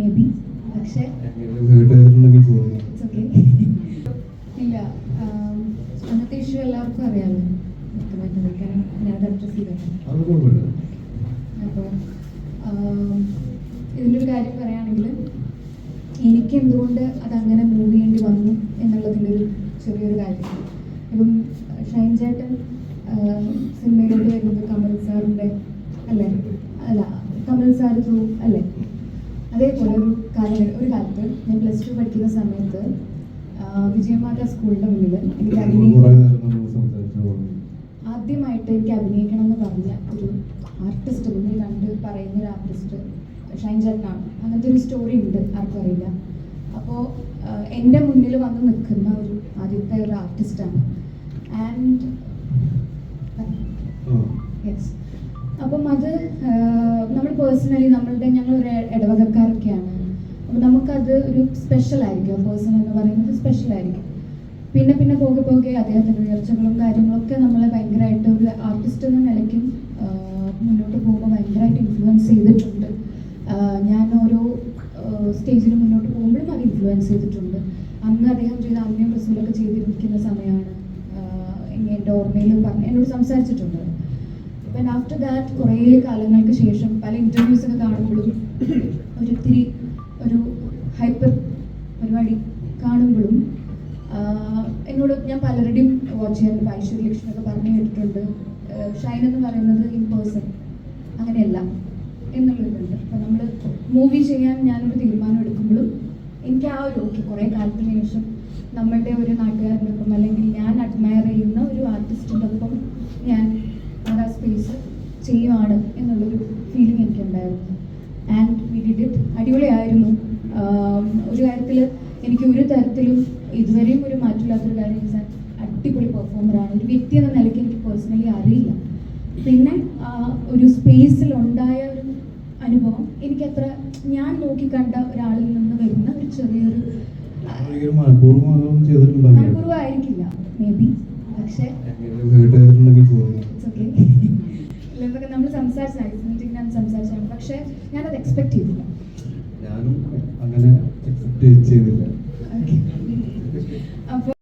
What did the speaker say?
May be പക്ഷേ. ഇല്ല ആം, അന്നത്തെ ഇഷ്യൂ എല്ലാവർക്കും അറിയാമല്ലോ ഞാനത് അഡ്രസ് അപ്പോൾ ഇതിലൊരു കാര്യം പറയുകയാണെങ്കിൽ എനിക്ക് എന്തുകൊണ്ട് അതങ്ങനെ മൂവ് ചെയ്യേണ്ടി വന്നു എന്നുള്ളതിന്റെ ഒരു ചെറിയൊരു കാര്യം. ഇപ്പം ഷൈൻ ചേട്ടൻ ആം, സിനിമയിലോട്ട് വരുന്നത് കമൽ സാറിന്റെ അല്ലേ? അല്ല കമൽ സാർ ത്രൂ അല്ലേ? അതേപോലെ ഒരു കാലം ഒരു കാലത്ത് ഞാൻ പ്ലസ് ടു പഠിക്കുന്ന സമയത്ത് ആ, വിജയമാത സ്കൂളിന്റെ മുന്നിൽ എനിക്ക് ആദ്യമായിട്ട് എനിക്ക് അഭിനയിക്കണം എന്ന് പറഞ്ഞ ഒരു ആർട്ടിസ്റ്റ് മുന്നിൽ കണ്ട് പറയുന്ന ഒരു ആർട്ടിസ്റ്റ് ഷൈൻ ചേട്ടനാണ്. അങ്ങനത്തെ ഒരു സ്റ്റോറി ഉണ്ട് ആർക്കും അറിയില്ല. അപ്പോൾ എന്റെ മുന്നിൽ വന്ന് നിൽക്കുന്ന ഒരു ആദ്യത്തെ ഒരു ആർട്ടിസ്റ്റാണ് ആൻഡ് യെസ് അപ്പം അത് പേഴ്സണലി നമ്മളുടെ ഞങ്ങൾ ഒരു ഇടവകക്കാരൊക്കെയാണ്. അപ്പം നമുക്കത് ഒരു സ്പെഷ്യൽ ആയിരിക്കും. ആ പേഴ്സൺ എന്ന് പറയുന്നത് സ്പെഷ്യൽ ആയിരിക്കും. പിന്നെ പിന്നെ പോകെ പോകെ അദ്ദേഹത്തിന്റെ ഉയർച്ചകളും കാര്യങ്ങളൊക്കെ നമ്മളെ ഭയങ്കരമായിട്ട് ഒരു ആർട്ടിസ്റ്റ് എന്ന നിലയ്ക്കും മുന്നോട്ട് പോകുമ്പോൾ ഭയങ്കരമായിട്ട് ഇൻഫ്ലുവൻസ് ചെയ്തിട്ടുണ്ട്. ഞാൻ ഓരോ സ്റ്റേജിൽ മുന്നോട്ട് പോകുമ്പോഴും അത് ഇൻഫ്ലുവൻസ് ചെയ്തിട്ടുണ്ട്. അന്ന് അദ്ദേഹം ചെയ്ത അന്യം റസൂലൊക്കെ ചെയ്തിരിക്കുന്ന സമയമാണ് എന്റെ ഓർമ്മയിൽ പറഞ്ഞ് എന്നോട് സംസാരിച്ചിട്ടുണ്ട്. അപ്പം ആഫ്റ്റർ ദാറ്റ് കുറേ കാലങ്ങൾക്ക് ശേഷം പല ഇന്റർവ്യൂസ് ഒക്കെ കാണുമ്പോഴും ഒരു ഇത്തിരി ഒരു ഹൈപ്പർ പരിപാടി കാണുമ്പോഴും എന്നോട് ഞാൻ പലരുടെയും വാച്ച് ചെയ്യാറുണ്ട്. ഐശ്വര്യ ലക്ഷ്മി ഒക്കെ പറഞ്ഞു കേട്ടിട്ടുണ്ട്. ഷൈൻ എന്ന് പറയുന്നത് ഇൻ പേഴ്സൺ അങ്ങനെയല്ല എന്നുള്ളതുണ്ട്. അപ്പം നമ്മൾ മൂവി ചെയ്യാൻ ഞാനൊരു തീരുമാനം എടുക്കുമ്പോഴും എനിക്ക് ആ ഒരു ഓക്കെ കുറേ കാലത്തിന് ശേഷം നമ്മളുടെ ഒരു നാട്ടുകാരന്റെ ഒപ്പം അല്ലെങ്കിൽ ഞാൻ അഡ്മയർ ചെയ്യുന്ന ഒരു ആർട്ടിസ്റ്റിന്റെ ഒപ്പം ഞാൻ ചെയ്യുവാണ് എന്നുള്ളൊരു ഫീലിംഗ് എനിക്കുണ്ടായിരുന്നു. ആൻഡ് വി ഡിഡ് ഇറ്റ് അടിപൊളിയായിരുന്നു. ഒരു കാര്യത്തിൽ എനിക്ക് ഒരു തരത്തിലും ഇതുവരെയും ഒരു മാറ്റമില്ലാത്തൊരു കാര്യം വെച്ചാൽ അടിപൊളി പെർഫോമറാണ് ഒരു വ്യക്തി എന്ന നിലയ്ക്ക് എനിക്ക് പേഴ്സണലി അറിയില്ല. പിന്നെ ഒരു സ്പേസിൽ ഉണ്ടായ ഒരു അനുഭവം. എനിക്ക് അത്ര ഞാൻ നോക്കിക്കണ്ട ഒരാളിൽ നിന്ന് വരുന്ന ഒരു ചെറിയൊരു മനഃപൂർവമായിരിക്കില്ല മേ ബി പക്ഷേ കേട്ടുണ്ടെങ്കിൽ പോയി ഇറ്റ്സ് ഓക്കെ ഇതൊക്കെ നമ്മൾ സംസാരിച്ച മീറ്റിംഗ് ഞാൻ സംസാരിച്ചാണ് പക്ഷേ ഞാനത് എക്സ്പെക്ട് ചെയ്തില്ല. ഞാനും അങ്ങനെ എക്സ്പെക്ട് ചെയ്തില്ല.